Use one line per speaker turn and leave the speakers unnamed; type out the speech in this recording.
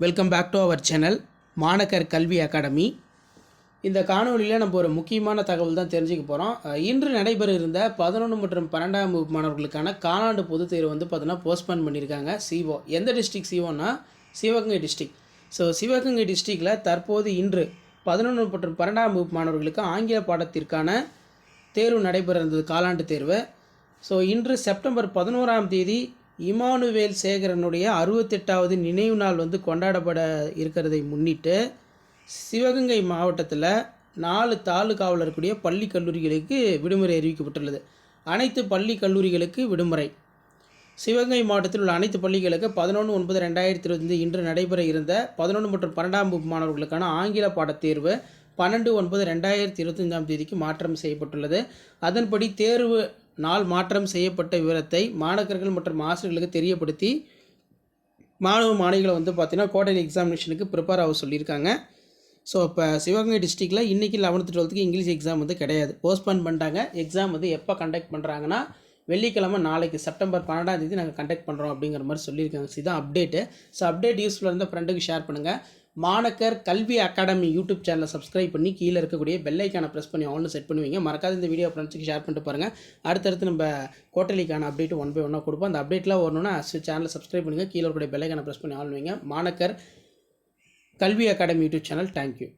Welcome back to our channel மாணக்கர் கல்வி academy இந்த காணொலியில் நம்ம ஒரு முக்கியமான தகவல் தான் தெரிஞ்சுக்க போகிறோம் இன்று நடைபெற இருந்த பதினொன்று மற்றும் பன்னெண்டாம் வகுப்பு மாணவர்களுக்கான காலாண்டு பொதுத் தேர்வு வந்து பார்த்தீங்கன்னா போஸ்ட்போன் பண்ணியிருக்காங்க சிஓ. எந்த டிஸ்ட்ரிக் சிஓன்னா சிவகங்கை டிஸ்ட்ரிக் ஸோ சிவகங்கை டிஸ்ட்ரிக்டில் தற்போது இன்று பதினொன்று மற்றும் பன்னெண்டாம் வகுப்பு மாணவர்களுக்கு ஆங்கில பாடத்திற்கான தேர்வு நடைபெற இருந்தது காலாண்டு தேர்வு. ஸோ இன்று செப்டம்பர் பதினோராம் தேதி இமானுவேல் சேகரனுடைய அறுபத்தெட்டாவது நினைவு நாள் வந்து கொண்டாடப்பட இருக்கிறதை முன்னிட்டு சிவகங்கை மாவட்டத்தில் நாலு தாலுகாவில் இருக்கக்கூடிய பள்ளி கல்லூரிகளுக்கு விடுமுறை அறிவிக்கப்பட்டுள்ளது. அனைத்து பள்ளி கல்லூரிகளுக்கு விடுமுறை. சிவகங்கை மாவட்டத்தில் உள்ள அனைத்து பள்ளிகளுக்கு பதினொன்று ஒன்பது ரெண்டாயிரத்தி இருபத்தி இன்று நடைபெற இருந்த பதினொன்று மற்றும் பன்னெண்டாம் வகுப்பு மாணவர்களுக்கான ஆங்கில பாடத் தேர்வு பன்னெண்டு ஒன்பது ரெண்டாயிரத்தி இருபத்தஞ்சாம் தேதிக்கு மாற்றம் செய்யப்பட்டுள்ளது. அதன்படி தேர்வு நாள் மாற்றம் செய்யப்பட்ட விவரத்தை மாணவர்கள் மற்றும் ஆசிரியர்களுக்கு தெரியப்படுத்தி மாணவ மாணவிகளை வந்து பார்த்திங்கன்னா குவார்டர்லி எக்ஸாமினேஷனுக்கு ப்ரிப்பேர் ஆக சொல்லியிருக்காங்க. ஸோ இப்போ சிவகங்கை டிஸ்ட்ரிக்டில் இன்றைக்கி லெவன்த்து டுவெல்த்துக்கு இங்கிலீஷ் எக்ஸாம் வந்து கிடையாது. போஸ்ட்போன் பண்ணிட்டாங்க. எக்ஸாம் வந்து எப்போ கண்டக்ட் பண்ணுறாங்கன்னா வெள்ளிக்கிழமை நாளைக்கு செப்டம்பர் பன்னெண்டாம் தேதி நாங்கள் கண்டக்ட் பண்ணுறோம் அப்படிங்கிற மாதிரி சொல்லியிருக்காங்க. ஸோ இதான் அப்டேட்டு ஸோ அப்டேட் யூஸ்ஃபுல்லாக இருந்தால் ஃப்ரெண்டுக்கு ஷேர் பண்ணுங்கள் மாணக்கர் கல்வி அகாடமி யூடியூப் சேனலை சப்ஸ்கிரைப் பண்ணி கீழே இருக்கக்கூடிய பெல்லைக்கான ப்ரெஸ் பண்ணி ஆல்னு செட் பண்ணுவீங்க. மறக்காத இந்த வீடியோ ஃப்ரெண்ட்ஸுக்கு ஷேர் பண்ணிட்டு பாருங்கள் அடுத்தடுத்து நம்ம கோட்டலிக்கான அப்டேட் ஒன் பை ஒன்னாக கொடுப்போம். அந்த அப்டேட்லாம் வரணும்னா சேனலை சப்ஸ்கிரைப் பண்ணுங்கள் கீழே இருக்கக்கூடிய பெல்லைக்கான ப்ரெஸ் பண்ணி ஆள் மாணக்கர் கல்வி அகாடமி யூடியூப் சேனல் தேங்க்யூ